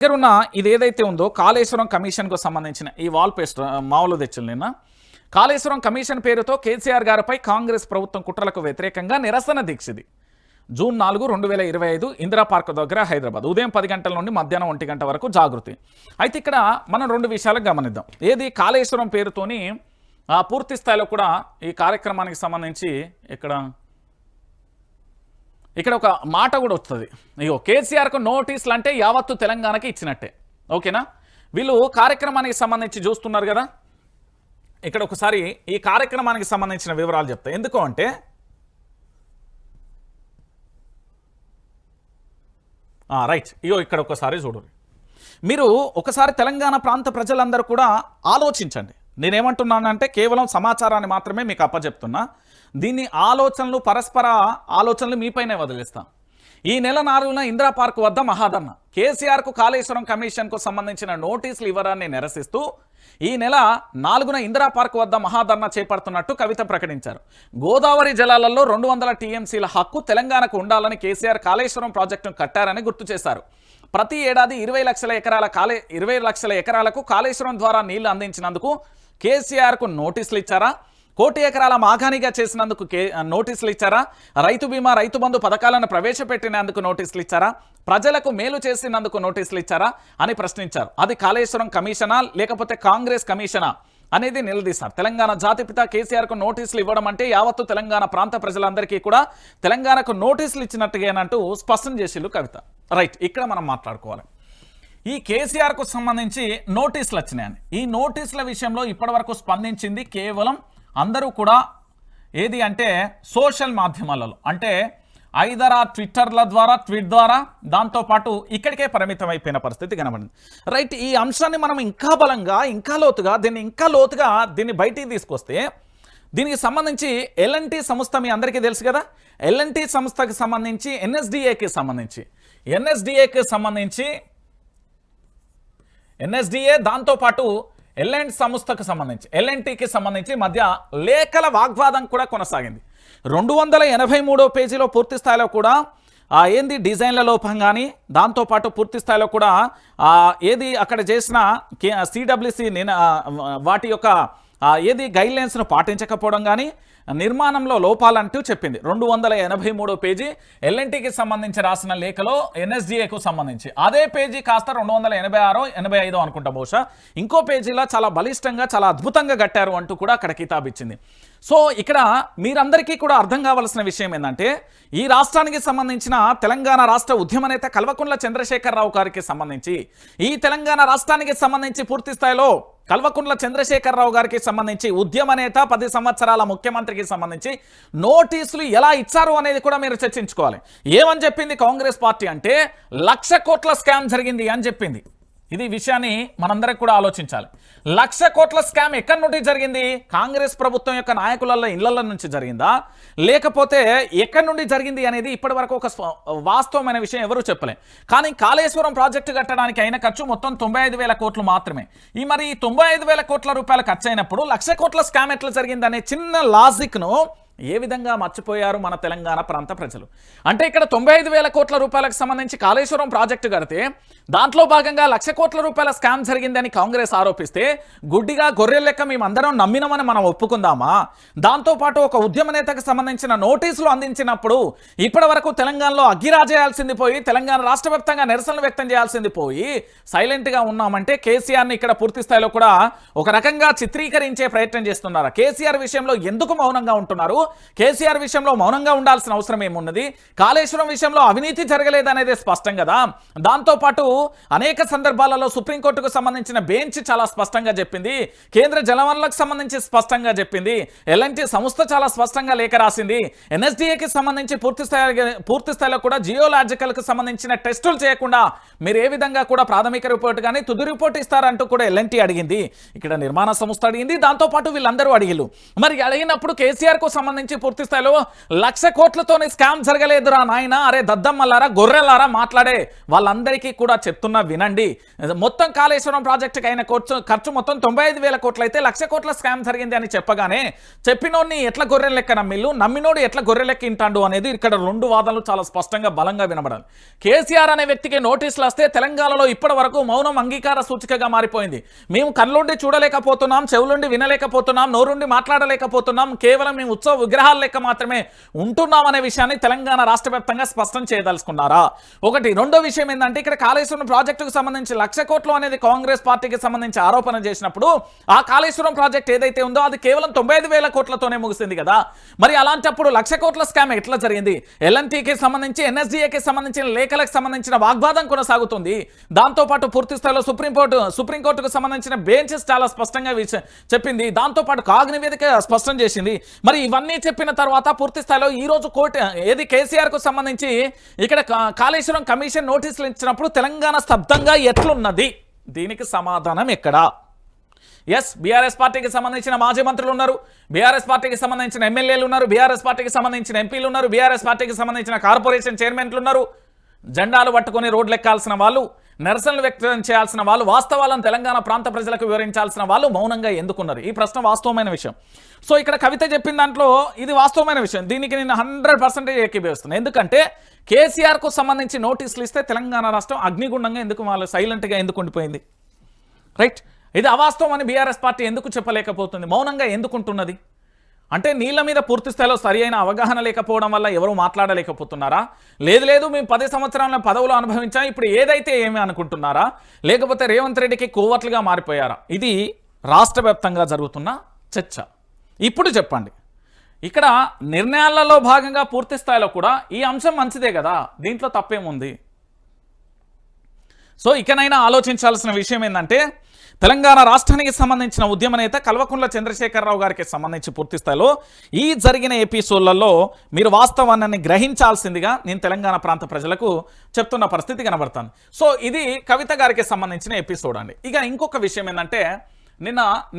దగ్గర ఉన్న ఇది ఏదైతే ఉందో కాళేశ్వరం కమిషన్కు సంబంధించిన ఈ వాల్ పేస్ట్ మామూలు తెచ్చిన నిన్న. కాళేశ్వరం కమిషన్ పేరుతో కేసీఆర్ గారిపై కాంగ్రెస్ ప్రభుత్వం కుట్రలకు వ్యతిరేకంగా నిరసన దీక్షిది. జూన్ నాలుగు రెండు వేల ఇరవై ఐదు ఇందిరా పార్క్ దగ్గర హైదరాబాద్. ఉదయం పది గంటల నుండి మధ్యాహ్నం ఒంటి గంట వరకు జాగృతి. అయితే ఇక్కడ మనం రెండు విషయాలు గమనిద్దాం. ఏది కాళేశ్వరం పేరుతోని ఆ, పూర్తి స్థాయిలో కూడా ఈ కార్యక్రమానికి సంబంధించి ఇక్కడ ఇక్కడ ఒక మాట కూడా వస్తుంది. అయ్యో కేసీఆర్కు నోటీసులు అంటే యావత్తు తెలంగాణకి ఇచ్చినట్టే. ఓకేనా? వీళ్ళు కార్యక్రమానికి సంబంధించి చూస్తున్నారు కదా? ఇక్కడ ఒకసారి ఈ కార్యక్రమానికి సంబంధించిన వివరాలు చెప్తా. ఎందుకు అంటే రైట్. ఇగో ఇక్కడ ఒకసారి చూడండి. మీరు ఒకసారి తెలంగాణ ప్రాంత ప్రజలందరూ కూడా ఆలోచించండి. నేనేమంటున్నానంటే కేవలం సమాచారాన్ని మాత్రమే మీకు అప్పచెప్తున్నా దీన్ని ఆలోచనలు పరస్పర ఆలోచనలు మీపైనే వదిలేస్తాం. ఈ నెల నాలుగున ఇందిరా పార్క్ వద్ద మహాధర్ణ కేసీఆర్కు కాళేశ్వరం కమిషన్కు సంబంధించిన నోటీసులు ఇవ్వడాన్ని నిరసిస్తూ ఈ నెల నాలుగున ఇందిరా పార్క్ వద్ద మహాధర్ణ చేపడుతున్నట్టు కవిత ప్రకటించారు. గోదావరి జలాలలో రెండు వందల టీఎంసీల హక్కు తెలంగాణకు ఉండాలని కేసీఆర్ కాళేశ్వరం ప్రాజెక్టును కట్టారని గుర్తు చేశారు. ప్రతి ఏడాది ఇరవై లక్షల ఎకరాల కాళే ఇరవై లక్షల ఎకరాలకు కాళేశ్వరం ద్వారా నీళ్ళు అందించినందుకు కేసీఆర్కు నోటీసులు ఇచ్చారా కోటి ఎకరాల మాఘానిగా చేసినందుకు కే నోటీసులు ఇచ్చారా రైతు బీమా రైతు బంధు పథకాలను ప్రవేశపెట్టినందుకు నోటీసులు ఇచ్చారా ప్రజలకు మేలు చేసినందుకు నోటీసులు ఇచ్చారా అని ప్రశ్నించారు. అది కాళేశ్వరం కమిషనా? లేకపోతే కాంగ్రెస్ కమిషనా? అనేది నిలదీశారు. తెలంగాణ జాతిపిత కేసీఆర్కు నోటీసులు ఇవ్వడం అంటే యావత్తు తెలంగాణ ప్రాంత ప్రజలందరికీ కూడా తెలంగాణకు నోటీసులు ఇచ్చినట్టుగానంటూ స్పష్టం చేసిండు కవిత. రైట్ ఇక్కడ మనం మాట్లాడుకోవాలి. ఈ కేసీఆర్కు సంబంధించి నోటీసులు వచ్చినాయని. ఈ నోటీసుల విషయంలో ఇప్పటివరకు స్పందించింది కేవలం అందరూ కూడా ఏది అంటే సోషల్ మాధ్యమాలలో. అంటే ఐదర ట్విట్టర్ల ద్వారా ట్వీట్ ద్వారా దాంతోపాటు ఇక్కడికే పరిమితం అయిపోయిన పరిస్థితి కనబడింది. రైట్ ఈ అంశాన్ని మనం ఇంకా బలంగా ఇంకా లోతుగా దీన్ని ఇంకా లోతుగా దీన్ని బయటికి తీసుకొస్తే దీనికి సంబంధించి ఎల్ఎన్టీ సంస్థ మీ అందరికీ తెలుసు కదా? ఎల్ఎన్టీ సంస్థకి సంబంధించి ఎన్ఎస్డిఏకి సంబంధించి ఎన్ఎస్డిఏకి సంబంధించి ఎన్ఎస్డిఏ దాంతోపాటు ఎల్ఎండ్ సంస్థకు సంబంధించి ఎల్ఎన్టీకి సంబంధించి మధ్య లేఖల వాగ్వాదం కూడా కొనసాగింది. రెండు వందల ఎనభై మూడో పేజీలో పూర్తి స్థాయిలో కూడా ఆ ఏంది డిజైన్ల లోపం కానీ దాంతోపాటు పూర్తి స్థాయిలో కూడా ఆ ఏది అక్కడ చేసిన సిడబ్ల్యూసి వాటి యొక్క ఏది గైడ్లైన్స్ను పాటించకపోవడం కానీ నిర్మాణంలో లోపాలంటూ చెప్పింది. రెండు వందల ఎనభై మూడో పేజీ ఎల్ఎన్టీకి సంబంధించి రాసిన లేఖలో ఎన్ఎస్డిఏకు సంబంధించి. అదే పేజీ కాస్త రెండు వందల ఎనభై ఆరో ఎనభై ఐదో అనుకుంటా బహుశా. ఇంకో పేజీలో చాలా బలిష్టంగా చాలా అద్భుతంగా కట్టారు అంటూ కూడా అక్కడ కితాబ్ ఇచ్చింది. సో ఇక్కడ మీరందరికీ కూడా అర్థం కావాల్సిన విషయం ఏంటంటే ఈ రాష్ట్రానికి సంబంధించిన తెలంగాణ రాష్ట్ర ఉద్యమ నేత కల్వకుంట్ల చంద్రశేఖరరావు గారికి సంబంధించి ఈ తెలంగాణ రాష్ట్రానికి సంబంధించి పూర్తి స్థాయిలో కల్వకుంట్ల చంద్రశేఖరరావు గారికి సంబంధించి ఉద్యమ నేత పది సంవత్సరాల ముఖ్యమంత్రికి సంబంధించి నోటీసులు ఎలా ఇచ్చారు అనేది కూడా మీరు చర్చించుకోవాలి. ఏమని చెప్పింది కాంగ్రెస్ పార్టీ అంటే లక్ష కోట్ల స్కామ్ జరిగింది అని చెప్పింది. ఇది విషయాన్ని మనందరికి కూడా ఆలోచించాలి. లక్ష కోట్ల స్కామ్ ఎక్కడి నుండి జరిగింది? కాంగ్రెస్ ప్రభుత్వం యొక్క నాయకులలో ఇళ్ళ నుంచి జరిగిందా? లేకపోతే ఎక్కడి నుండి జరిగింది అనేది ఇప్పటి వరకు ఒక స్వ- వాస్తవమైన విషయం ఎవరూ చెప్పలే. కానీ కాళేశ్వరం ప్రాజెక్టు కట్టడానికి అయిన ఖర్చు మొత్తం తొంభై ఐదు వేల కోట్లు మాత్రమే. ఈ మరి ఈ తొంభై ఐదు వేల కోట్ల రూపాయలు ఖర్చు అయినప్పుడు లక్ష కోట్ల స్కామ్ ఎట్లా జరిగింది అనే చిన్న లాజిక్ను ఏ విధంగా మర్చిపోయారు మన తెలంగాణ ప్రాంత ప్రజలు? అంటే ఇక్కడ తొంభై ఐదు వేల కోట్ల రూపాయలకు సంబంధించి కాళేశ్వరం ప్రాజెక్టు కడితే దాంట్లో భాగంగా లక్ష కోట్ల రూపాయల స్కామ్ జరిగిందని కాంగ్రెస్ ఆరోపిస్తే గుడ్డిగా గొర్రెల లెక్క మేమందరం నమ్మినామని మనం ఒప్పుకుందామా? దాంతోపాటు ఒక ఉద్యమ నేతకు సంబంధించిన నోటీసులు అందించినప్పుడు ఇప్పటి వరకు తెలంగాణలో అగ్గిరాజేయాల్సింది పోయి తెలంగాణ రాష్ట్ర వ్యాప్తంగా నిరసనలు వ్యక్తం చేయాల్సింది పోయి సైలెంట్గా ఉన్నామంటే కేసీఆర్ని ఇక్కడ పూర్తి స్థాయిలో కూడా ఒక రకంగా చిత్రీకరించే ప్రయత్నం చేస్తున్నారు? కేసీఆర్ విషయంలో ఎందుకు మౌనంగా ఉంటున్నారు? కేసీఆర్ విషయంలో మౌనంగా ఉండాల్సిన అవసరం ఏమున్నది? కాళేశ్వరం విషయంలో అవినీతి జరగలేదనేది స్పష్టం కదా? దాంతోపాటు అనేక సందర్భాలలో సుప్రీంకోర్టుకు సంబంధించిన బెంచ్ చాలా స్పష్టంగా చెప్పింది. కేంద్ర జలవనరులకు సంబంధించి స్పష్టంగా చెప్పింది. ఎల్ఎన్టీ సంస్థ చాలా స్పష్టంగా లేఖ రాసింది. ఎన్ఎస్డిఏకి సంబంధించి పూర్తి స్థాయి పూర్తి స్థాయిలో కూడా జియోలాజికల్కి సంబంధించిన టెస్టులు చేయకుండా మీరు ఏ విధంగా కూడా ప్రాథమిక రిపోర్ట్ కానీ తుది రిపోర్ట్ ఇస్తారంటూ కూడా ఎల్ఎన్టీ అడిగింది. ఇక్కడ నిర్మాణ సంస్థ అడిగింది. దాంతోపాటు వీళ్ళందరూ అడిగిలు. మరి అడిగినప్పుడు కేసీఆర్కు సంబంధించి నుంచి పూర్తి స్థాయిలో లక్ష కోట్లతోనే స్కామ్ జరగలేదురా నాయన. అరే దద్దమ్మలారా గొర్రెలారా మాట్లాడే వాళ్ళందరికీ కూడా చెప్తున్నా వినండి. మొత్తం కాళేశ్వరం ప్రాజెక్టుకి అయిన ఖర్చు ఖర్చు మొత్తం తొంభై ఐదు వేల కోట్లు అయితే లక్ష కోట్ల స్కామ్ జరిగింది అని చెప్పగానే చెప్పినోడిని ఎట్లా గొర్రె లెక్క నమ్మిల్లు నమ్మినోడు ఎట్లా గొర్రె లెక్క ఇంటాడు అనేది ఇక్కడ రెండు వాదనలు చాలా స్పష్టంగా బలంగా వినబడాలి. కేసీఆర్ అనే వ్యక్తికి నోటీసులు వస్తే తెలంగాణలో ఇప్పటి వరకు మౌనం అంగీకార సూచికగా మారిపోయింది. మేము కళ్ళుండి చూడలేకపోతున్నాం చెవులుండి వినలేకపోతున్నాం నోరుండి మాట్లాడలేకపోతున్నాం కేవలం మేము ఉత్సవ విగ్రహాల లెక్క మాత్రమే ఉంటున్నామనే విషయాన్ని తెలంగాణ రాష్ట్ర వ్యాప్తంగా స్పష్టం చేయదలుచుకున్నారా? ఒకటి రెండో విషయం ఏంటంటే ఇక్కడ కాళేశ్వరం ప్రాజెక్టుకు సంబంధించి లక్ష కోట్లు అనేది కాంగ్రెస్ పార్టీకి సంబంధించి ఆరోపణ చేసినప్పుడు ఆ కాళేశ్వరం ప్రాజెక్ట్ ఏదైతే ఉందో అది కేవలం తొంభై వేల కోట్లతోనే ముగిసింది కదా. మరి అలాంటప్పుడు లక్ష కోట్ల స్కామ్ ఎట్లా జరిగింది? ఎల్ఎన్టీకి సంబంధించి ఎన్ఎస్డిఏకి సంబంధించిన లేఖలకు సంబంధించిన వాగ్వాదం కొనసాగుతుంది. దాంతోపాటు పూర్తి స్థాయిలో సుప్రీంకోర్టు సుప్రీంకోర్టుకు సంబంధించిన బెంచెస్ చాలా స్పష్టంగా చెప్పింది. దాంతోపాటు కాగ్ నివేదిక స్పష్టం చేసింది. మరి ఇవన్నీ చెప్పిన తర్వాత పూర్తి స్థాయిలో ఈ రోజు కోర్టు ఏది కేసీఆర్కు సంబంధించి ఇక్కడ కాళేశ్వరం కమిషన్ నోటీసులు ఇచ్చినప్పుడు తెలంగాణ స్తబ్దంగా ఎట్లున్నది? దీనికి సమాధానం ఎక్కడా? ఎస్ బీఆర్ఎస్ పార్టీకి సంబంధించిన మాజీ మంత్రులు ఉన్నారు. బీఆర్ఎస్ పార్టీకి సంబంధించిన ఎమ్మెల్యేలు ఉన్నారు. బీఆర్ఎస్ పార్టీకి సంబంధించిన ఎంపీలు ఉన్నారు. బీఆర్ఎస్ పార్టీకి సంబంధించిన కార్పొరేషన్ చైర్మన్లు ఉన్నారు. జెండాలు పట్టుకొని రోడ్లు ఎక్కాల్సిన వాళ్ళు నిరసనలు వ్యక్తం చేయాల్సిన వాళ్ళు వాస్తవాలను తెలంగాణ ప్రాంత ప్రజలకు వివరించాల్సిన వాళ్ళు మౌనంగా ఎందుకున్నారు? ఈ ప్రశ్న వాస్తవమైన విషయం. సో ఇక్కడ కవిత చెప్పిన దాంట్లో ఇది వాస్తవమైన విషయం. దీనికి నేను హండ్రెడ్ పర్సెంటేజ్ ఏకీభవిస్తున్నాను ఎందుకంటే కేసీఆర్కు సంబంధించి నోటీసులు ఇస్తే తెలంగాణ రాష్ట్రం అగ్నిగుండంగా ఎందుకు వాళ్ళు సైలెంట్గా ఎందుకు ఉండిపోయింది? రైట్? ఇది అవాస్తవం అని బీఆర్ఎస్ పార్టీ ఎందుకు చెప్పలేకపోతుంది? మౌనంగా ఎందుకుంటున్నది? అంటే నీళ్ళ మీద పూర్తి స్థాయిలో సరి అయిన అవగాహన లేకపోవడం వల్ల ఎవరు మాట్లాడలేకపోతున్నారా? లేదు లేదు మేము పది సంవత్సరాల పదవులు అనుభవించాం ఇప్పుడు ఏదైతే ఏమి అనుకుంటున్నారా? లేకపోతే రేవంత్ రెడ్డికి కోవట్లుగా మారిపోయారా? ఇది రాష్ట్ర జరుగుతున్న చర్చ. ఇప్పుడు చెప్పండి. ఇక్కడ నిర్ణయాలలో భాగంగా పూర్తి స్థాయిలో కూడా ఈ అంశం మంచిదే కదా? దీంట్లో తప్పేముంది? సో ఇకనైనా ఆలోచించాల్సిన విషయం ఏంటంటే తెలంగాణ రాష్ట్రానికి సంబంధించిన ఉద్యమ నేత కల్వకుంట్ల చంద్రశేఖరరావు గారికి సంబంధించి పూర్తి స్థాయిలో ఈ జరిగిన ఎపిసోడ్లలో మీరు వాస్తవాన్ని గ్రహించాల్సిందిగా నేను తెలంగాణ ప్రాంత ప్రజలకు చెప్తున్న పరిస్థితి కనబడతాను. సో ఇది కవిత గారికి సంబంధించిన ఎపిసోడ్ అండి. ఇక ఇంకొక విషయం ఏంటంటే నిన్న నేను